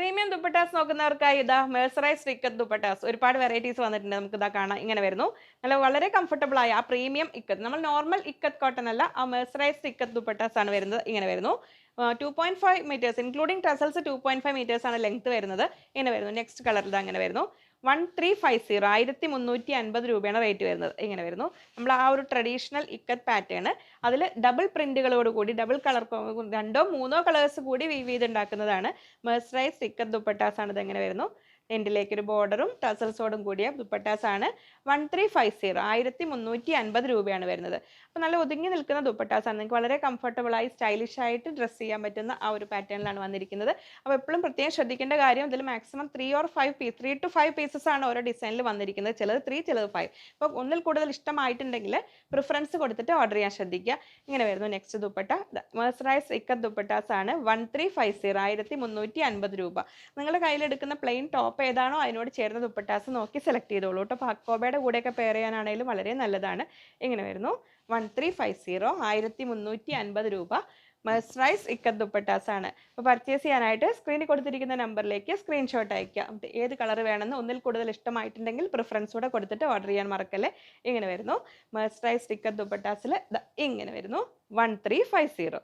Premium dupattas നോക്കുന്നവർക്കായി ഇതാ മേഴ്സറൈസ് ഇക്കത്ത് ദുപ്പട്ടാസ്. ഒരുപാട് varieties വന്നിട്ടുണ്ട് നമുക്ക് ഇതാ കാണാം ഇങ്ങനെ വരുന്നു. നല്ല വളരെ കംഫർട്ടബിൾ ആയ ആ പ്രീമിയം ഇക്കത്ത്. നമ്മൾ നോർമൽ ഇക്കത്ത് കോട്ടൺ അല്ല ആ മേഴ്സറൈസ് ഇക്കത്ത് ദുപ്പട്ടാസ് ആണ് വരുന്നത് ഇങ്ങനെ വരുന്നു. Two point five meters including tassels two point five meters ആണ് ലെങ്ത് വരുന്നത്. ഇങ്ങനെ വരുന്നു. നെക്സ്റ്റ് കളറിൽ അങ്ങനെ വരുന്നു വൺ ത്രീ ഫൈവ് സീറോ ആയിരത്തി മുന്നൂറ്റി അൻപത് രൂപയാണ് റേറ്റ് വരുന്നത്. ഇങ്ങനെ വരുന്നു. നമ്മൾ ആ ഒരു ട്രഡീഷണൽ ഇക്കത്ത് പാറ്റേൺ അതിൽ ഡബിൾ പ്രിന്റുകളോട് കൂടി ഡബിൾ കളർ രണ്ടോ മൂന്നോ കളേഴ്സ് കൂടി വീവ് ചെയ്ത് ഉണ്ടാക്കുന്നതാണ് മെർസറൈസ് ഇക്കത്ത് ദുപ്പട്ടാസ് ആണ് ഇതെങ്ങനെ വരുന്നു. എൻഡിലേക്ക് ഒരു ബോർഡറും ടസൽസോടും കൂടിയ ദുപ്പട്ടാസ് ആണ് വൺ ത്രീ ഫൈവ് സീറോ. ആയിരത്തി മുന്നൂറ്റി അൻപത് രൂപയാണ് വരുന്നത്. അപ്പോൾ നല്ല ഒതുങ്ങി നിൽക്കുന്ന ദുപ്പട്ടാസ് ആണ് നിങ്ങൾക്ക് വളരെ കംഫർട്ടബിളായി സ്റ്റൈലിഷ് ആയിട്ട് ഡ്രസ്സ് ചെയ്യാൻ പറ്റുന്ന ആ ഒരു പാറ്റേണിലാണ് വന്നിരിക്കുന്നത്. അപ്പോൾ എപ്പോഴും പ്രത്യേകം ശ്രദ്ധിക്കേണ്ട കാര്യം ഇതിൽ maximum three or five piece three two five pieces ആണ് ഓരോ ഡിസൈനിൽ വന്നിരിക്കുന്നത്. ചിലത് ത്രീ ചിലത് ഫൈവ്. അപ്പോൾ ഒന്നിൽ കൂടുതൽ ഇഷ്ടമായിട്ടുണ്ടെങ്കിൽ പ്രിഫറൻസ് കൊടുത്തിട്ട് ഓർഡർ ചെയ്യാൻ ശ്രദ്ധിക്കുക. ഇങ്ങനെ വരുന്നു നെക്സ്റ്റ് ദുപ്പട്ട. മേഴ്സറൈസ് ഇക്കത്ത് ദുപ്പട്ടാസ് ആണ് വൺ ത്രീ ഫൈവ് സീറോ. ആയിരത്തി മുന്നൂറ്റി അൻപത് രൂപ. നിങ്ങളുടെ കയ്യിലെടുക്കുന്ന പ്ലെയിൻ ടോപ്പ് ഏതാണോ അതിനോട് ചേർന്ന ദുപ്പട്ടാസ് നോക്കി സെലക്ട് ചെയ്തോളൂ കേട്ടോ അപ്പോൾ അക്കോബയുടെ കൂടെയൊക്കെ പെയർ ചെയ്യാനാണെങ്കിലും വളരെ നല്ലതാണ്. ഇങ്ങനെ വരുന്നു? വൺ ത്രീ ഫൈവ് സീറോ ആയിരത്തി മുന്നൂറ്റി അൻപത് രൂപ. മെസ്റൈസ് ഇക്കത്ത് ദുപ്പട്ടാസ് ആണ്. അപ്പോൾ പർച്ചേസ് ചെയ്യാനായിട്ട് സ്ക്രീനിൽ കൊടുത്തിരിക്കുന്ന നമ്പറിലേക്ക് സ്ക്രീൻഷോട്ട് അയക്കുക ഏത് കളർ വേണമെന്ന് ഒന്നിൽ കൂടുതൽ ഇഷ്ടമായിട്ടുണ്ടെങ്കിൽ പ്രിഫറൻസ് കൂടെ കൊടുത്തിട്ട് ഓർഡർ ചെയ്യാൻ മറക്കല്ലേ? ഇങ്ങനെ വരുന്നു? മെസ്റൈസ് ഇക്കത്ത് ദുപ്പട്ടാസിൽ ഇങ്ങനെ വരുന്നു. One three five zero